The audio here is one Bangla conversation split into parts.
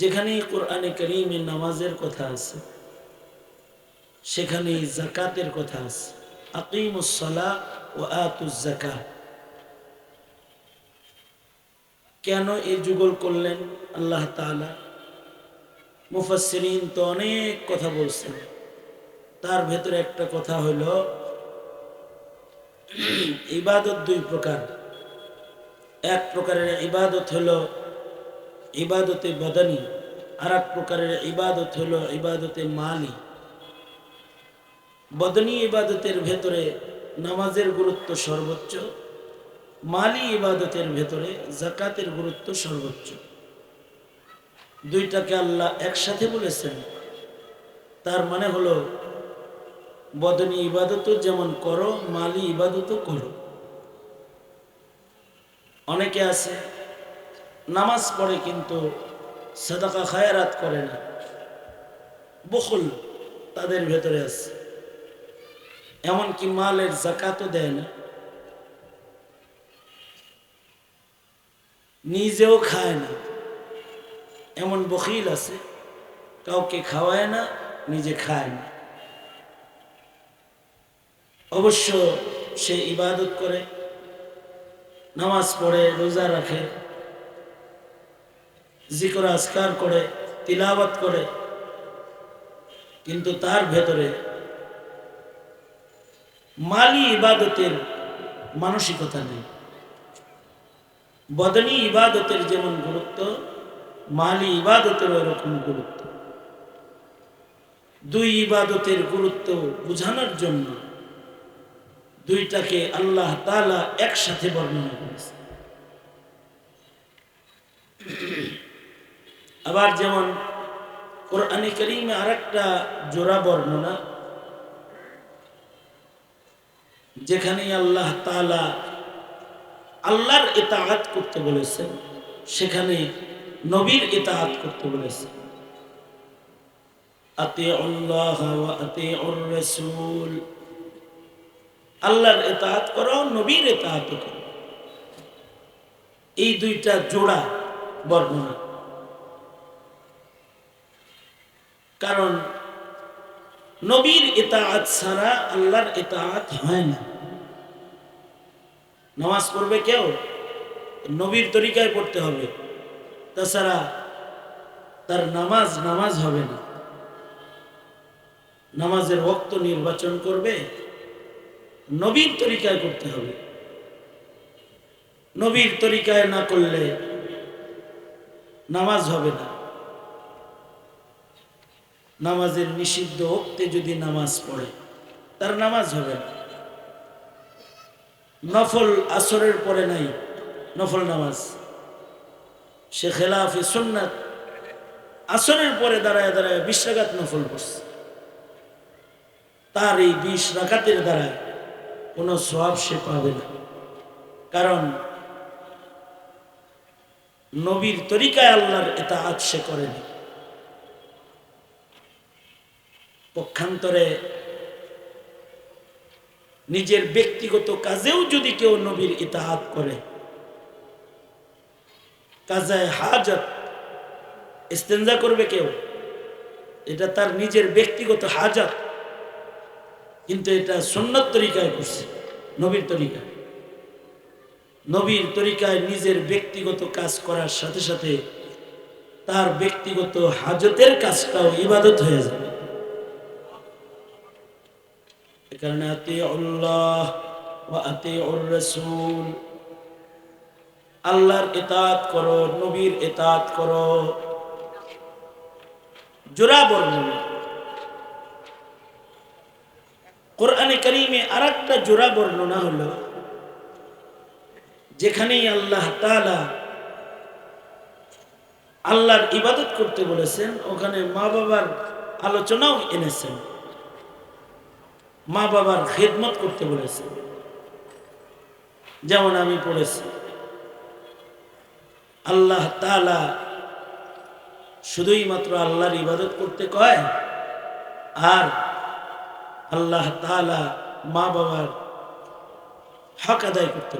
যেখানেই কোরআনে করিমে নামাজের কথা আছে, সেখানে জাকাতের কথা আছে। আকিমুসলা ও আতুজ জাকাত কেন এই যুগল করলেন আল্লাহ তাআলা? মুফাসসিরিন তো অনেক কথা বলছেন। তার ভেতরে একটা কথা হইল ইবাদত দুই প্রকার। এক প্রকারের ইবাদত হলো ইবাদতে বদনি। আর এক প্রকারের ইবাদত হলো ইবাদতে মালি। বদনি ইবাদতের ভেতরে নামাজের গুরুত্ব সর্বোচ্চ, মালি ইবাদতের ভেতরে জাকাতের গুরুত্ব সর্বোচ্চ। দুইটাকে আল্লাহ একসাথে বলেছেন। তার মানে হলো, বদনি ইবাদতও যেমন করো, মালি ইবাদতও করো। অনেকে আছে নামাজ পড়ে কিন্তু সাদাকা খায়রাত করে না। বকুল তাদের ভেতরে আছে। এমনকি মালের জাকাতও দেয় না। নিজেও খায় না। এমন বকিল আছে, কাউকে খাওয়ায় না, নিজে খায় না। অবশ্য সে ইবাদত করে, নামাজ পড়ে, রোজা রাখে। জিকর, আজকার করে তিলাবাত করে। কিন্তু তার ভেতরে মালি ইবাদতের মানসিকতা নেই। বদনী ইবাদতের যেমন গুরুত্ব, মালি ইবাদতের এরকম গুরুত্ব। দুই ইবাদতের গুরুত্ব বোঝানোর জন্য দুইটাকে আল্লাহ তালা একসাথে বর্ণনা করেছে আবার যেমন কোরআনে করিমে আর একটা জোড়া বর্ণনা, যেখানে আল্লাহ তালা আল্লাহর এতাহাত করতে বলেছেন, সেখানে নবীর এতাহাত করতে বলেছেন। আল্লাহর এতাহাত করো, নবীর এতাহাত করো। এই দুইটা জোড়া বর্ণনা। কারণ নবীর এতাহাত ছাড়া আল্লাহর এতাহাত হয় না। নামাজ পড়বে কেউ, নবীর তরিকায় পড়তে হবে। তাছাড়া তার নামাজ নামাজ হবে না। নামাজের ভক্ত নির্বাচন করবে, নবীর তরিকায় করতে হবে। নবীর তরিকায় না করলে নামাজ হবে না। নামাজের নিষিদ্ধ ওক্তে যদি নামাজ পড়ে, তার নামাজ হবে নফল আসরের পরে নাই নফল নামাজ। সে খেলাফি সুন্নাত আসরের পরে দাঁড়ায় দাঁড়ায় বিশ রাগাত নফল পড়ছে। তার এই বিশ রাকাতের দ্বারায় কোনো সব সে পাবে না। কারণ নবীর তরিকায় আল্লাহর এটা আজ সে করেনি। পক্ষান্তরে নিজের ব্যক্তিগত কাজেও যদি কেউ নবীর ইতাহাত করে, কাজায় হাজত ইস্তেঞ্জা করবে কেউ, এটা তার নিজের ব্যক্তিগত হাজত, কিন্তু এটা সন্ন্যত তরিকায় করছে, নবীর তরিকা নবীর তরিকায় নিজের ব্যক্তিগত কাজ করার সাথে সাথে তার ব্যক্তিগত হাজতের কাজটাও ইবাদত হয়ে যাবে। কারণে আল্লাহ রসুল আল্লাহর এতাত করো, নবীর এতাত করো। জোড়া বর্ণনা। কোরআনে করিমে আর একটা জোড়া বর্ণনা হলো, যেখানেই আল্লাহ তালা আল্লাহর ইবাদত করতে বলেছেন, ওখানে মা বাবার আলোচনাও এনেছেন। মা বাবার খেদমত করতে বলেছে। যেমন আমি পড়েছি। আল্লাহ তালা শুধুই মাত্র আল্লাহর ইবাদত করতে কয়, আর আল্লাহ তালা মা বাবার হক আদায় করতে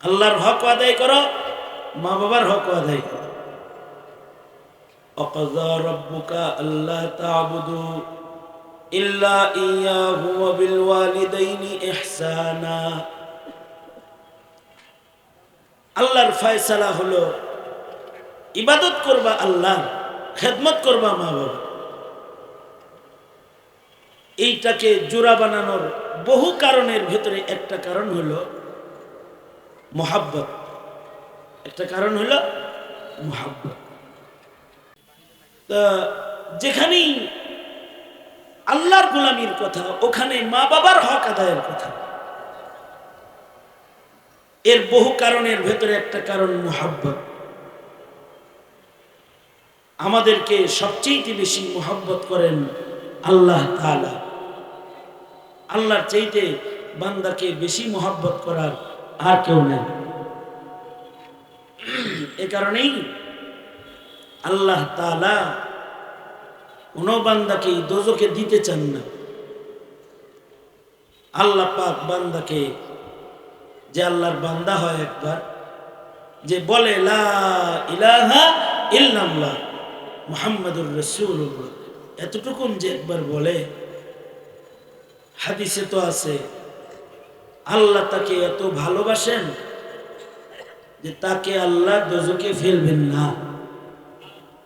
আল্লাহর হক আদায় করো, মা বাবার হক আদায় করো। অকজা রব্বুকা আল্লাহ তাবুদু إلا إياه وبالوالدين إحسانا আল্লাহর ফয়সালা হলো ইবাদত করবা আল্লাহ খেদমত করবা মা বাবা এইটাকে জোড়া বানানোর বহু কারণের ভেতরে একটা কারণ হলো মোহাব্বত একটা কারণ হলো মোহাব্বত তা যেখানেই আল্লাহর গোলামির কথা, ওখানে মা বাবার হক আদায়ের কথা। এর বহু কারণের ভেতরে একটা কারণ মোহাব্বত। আমাদেরকে সবচেয়ে বেশি মোহাব্বত করেন আল্লাহ তাআলা। আল্লাহর চাইতে বান্দাকে বেশি মোহাব্বত করার আর কেউ নেই। এ কারণেই আল্লাহ তাআলা কোন বান্দাকে এই দোজকে দিতে চান না। আল্লাহ পাক বান্দাকে, যে আল্লাহর বান্দা হয় একবার, যে বলে, লা মুহাম্মাদুর রাসূলুল্লাহ। এতটুকুন যে একবার বলে, হাদিসে তো আছে, আল্লাহ তাকে এত ভালোবাসেন যে তাকে আল্লাহ দোজকে ফেলবেন না।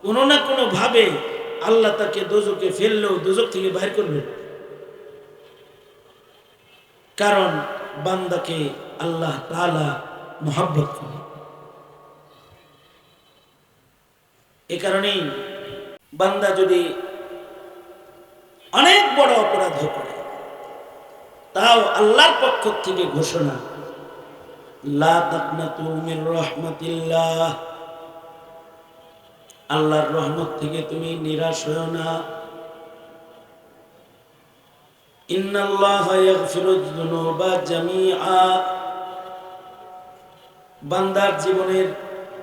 কোনো না কোনো ভাবে আল্লাহ তাকে দোজকে ফেললেও দোজক থেকে বাইর করবেন কারণ বান্দাকে আল্লাহ তালা মোহাব্বত করে। এ কারণেই বান্দা যদি অনেক বড় অপরাধ করে তাও আল্লাহর পক্ষ থেকে ঘোষণা, লা মিন রাহমাতিল্লাহ। আল্লাহর রহমত থেকে তুমি নিরাশ হও না। বান্দার জীবনের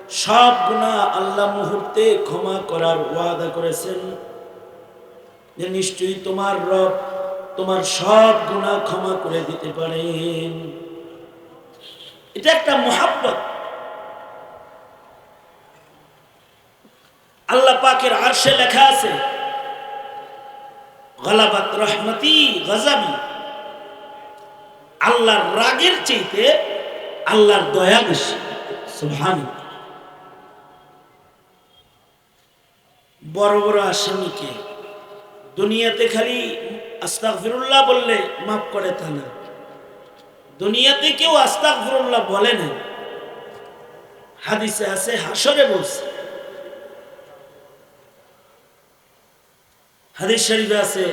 সব গুনাহ আল্লাহ মুহূর্তে ক্ষমা করার ওয়াদা করেছেন। যে নিশ্চয়ই তোমার রব তোমার সব গুনাহ ক্ষমা করে দিতে পারেন। এটা একটা মোহাব্বত। আল্লাহ পাকের আরশে লেখা আছে, গলাবাত রহমতি গজাবি। আল্লাহর রাগের চাইতে আল্লাহর দয়া বেশি। সুবহান বড় বড় আসামিকে দুনিয়াতে খালি আস্তাগফিরুল্লাহ বললে মাফ করে তা না। দুনিয়াতে কেউ আস্তাগফিরুল্লাহ বলে না। হাদিসে আছে হাসরে বলছে হাদিস শরীফে আছে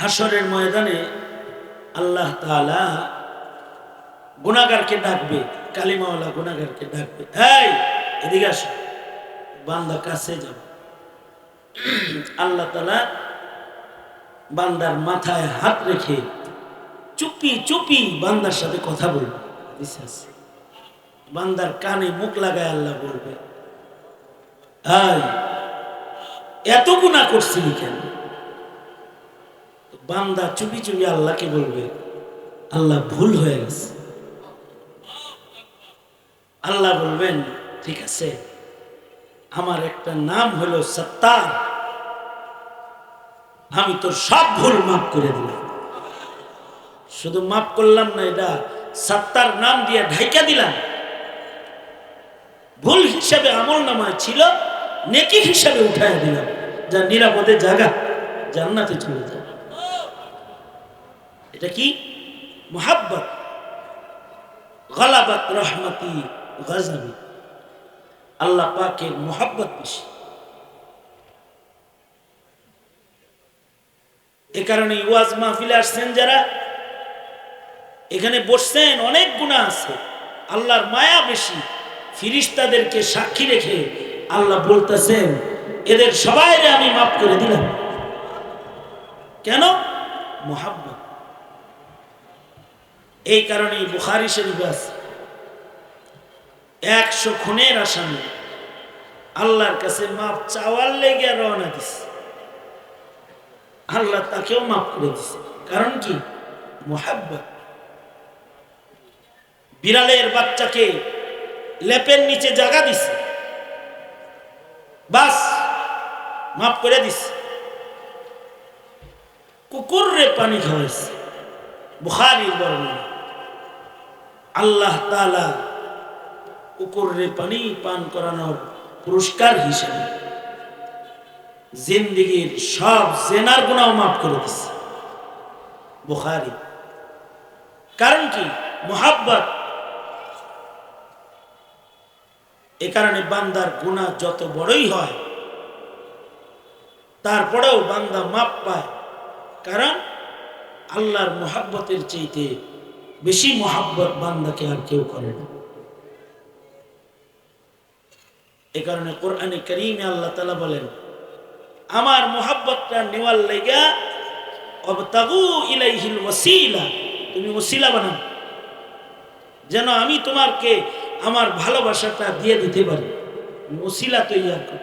হাসরের ময়দানে আল্লাহ তাআলা গুনাহগারকে ডাকবে, কালিমাওয়ালা গুনাহগারকে ডাকবে। এই, এদিকে আসো। বান্দা কাছে যাব আল্লাহ তাআলা বান্দার মাথায় হাত রেখে চুপি চুপি বান্দার সাথে কথা বলবে। আছে। বান্দার কানে মুখ লাগায় আল্লাহ বলবে, এই এত গুণা করছিলি কেন? বান্দা চুপি চুপি আল্লাহকে বলবে, আল্লাহ ভুল হয়ে গেছে। আল্লাহ বলবেন, ঠিক আছে, আমার একটা নাম হলো সত্তার। আমি তোর সব ভুল মাফ করে দিলাম। শুধু মাফ করলাম না, এটা সত্তার নাম দিয়ে ঢাইকা দিলাম। ভুল হিসাবে আমল নামায় ছিল নেকি হিসাবে উঠায় দিলাম। যা নিরাপদে জায়গা জান্নাতে চলে যায়। এটা কি? মোহাব্বত। গলাবাত রহমতি গজাবি আল্লাহ পাকের মোহাব্বত বেশি। এ কারণে ওয়াজ মাহফিলে আসছেন যারা, এখানে বসছেন, অনেক গুণা আছে। আল্লাহর মায়া বেশি। ফিরিস্তাদেরকে সাক্ষী রেখে আল্লাহ বলতেছেন, এদের সবাই আমি মাফ করে দিলাম। কেন? মোহাব্বত। এই কারণে বুখারি শরীফ আছে, একশো খুনের আসামি আল্লাহর কাছে মাপ চাওয়ার লেগে রওনা দিছে। আল্লাহ তাকেও মাফ করে দিছে। কারণ কি? মোহাব্বত। বিড়ালের বাচ্চাকে লেপের নিচে জাগা দিছে। বাস, মাফ করে দিস। কুকুর রে পানি খাওয়াইছে বুখারির বর্ণনা। আল্লাহ তালা কুকুর রে পানি পান করানোর পুরস্কার হিসেবে জিন্দিগির সব জেনার গুণাও মাফ করে দিছে। বুখারি। কারণ কি? মোহাব্বত এ কারণে বান্দার গুণা যত বড়ই হয়, তারপরেও বান্দা মাপ পায়। কারণ আল্লাহর মোহাব্বতের চাইতে বেশি মোহাব্বত বান্দাকে আর কেউ করে না। এ কারণে কোরআনে করিমে আল্লাহ তালা বলেন, আমার মোহাব্বতটা নেওয়ার লেগা অবতাগু ইলাইহিল ওসিলা তুমি ওসিলা বানাও। যেন আমি তোমাকে আমার ভালোবাসাটা দিয়ে দিতে পারি। ওসিলা তৈরি কর।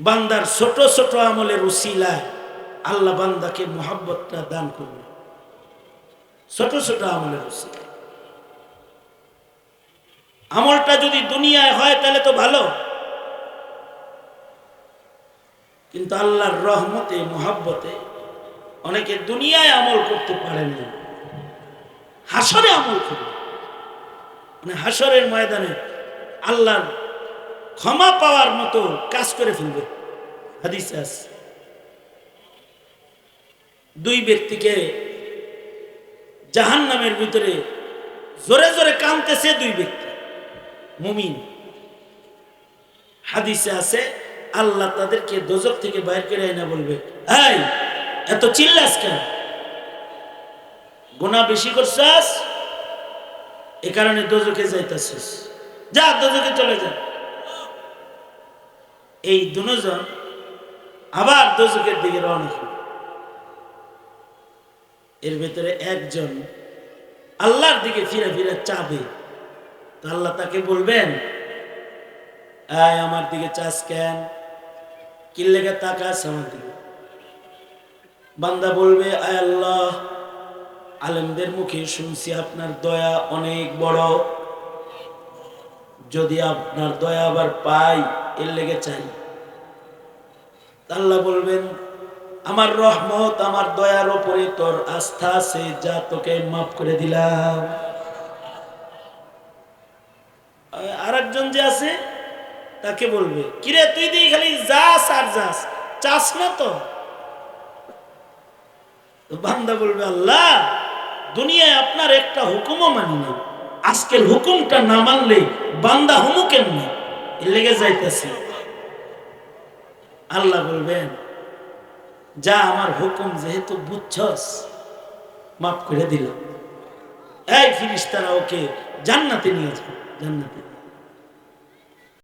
বান্দার ছোট ছোট আমলের উসিলায় আল্লাহ বান্দাকে মোহাব্বতটা দান করবে। ছোট ছোট আমলের উসিলায় আমলটা যদি দুনিয়ায় হয় তাহলে তো ভালো। কিন্তু আল্লাহর রহমতে, মোহাব্বতে অনেকে দুনিয়ায় আমল করতে পারেন না। হাসরে আমল করবে মানে হাসরের ময়দানে আল্লাহর ক্ষমা পাওয়ার মতো কাজ করে ফেলবে। হাদিস দুই ব্যক্তিকে জাহান নামের ভিতরে জোরে জোরে কানতেছে দুই ব্যক্তি। মুমিন। হাদিসে আছে, আল্লাহ তাদেরকে দোজক থেকে বাইর করে এনে বলবে, এই এত চিল্লাস কেন? গোনা বেশি করছাস? এ কারণে দোজকে যাইতাছিস। যা দোজকে চলে যা। এই দুজন আবার দোজকের দিকে রওনা হল। এর ভেতরে একজন আল্লাহর দিকে ফিরে ফিরে চাবে। তো আল্লাহ তাকে বলবেন আয় আমার দিকে চাস কেন? কিল্লেকে তাকাস আমার দিকে? বান্দা বলবে, আয় আল্লাহ, আলেমদের মুখে শুনছি আপনার দয়া অনেক বড়। যদি আপনার দয়া আবার পাই, এর লেগে চাই। আল্লাহ বলবেন, আমার রহমত, আমার দয়ার ওপরে তোর আস্থা আছে, যা তোকে মাফ করে দিলাম। আর একজন যে আছে, তাকে বলবে, কিরে, তুই দিয়ে খালি যাস আর যাস, চাস না তো? বান্দা বলবে, আল্লাহ, দুনিয়ায় আপনার একটা হুকুমও মানি না আজকের হুকুমটা না মানলে বান্দা হুমু কেমনি? লেগে যাইতেছে। আল্লাহ বলবেন, যা আমার হুকুম যেহেতু বুঝছস, মাফ করে দিলাম। এই ফিরিস্তারা ওকে জান্নাতে নিয়ে যাও, জান্নাতে।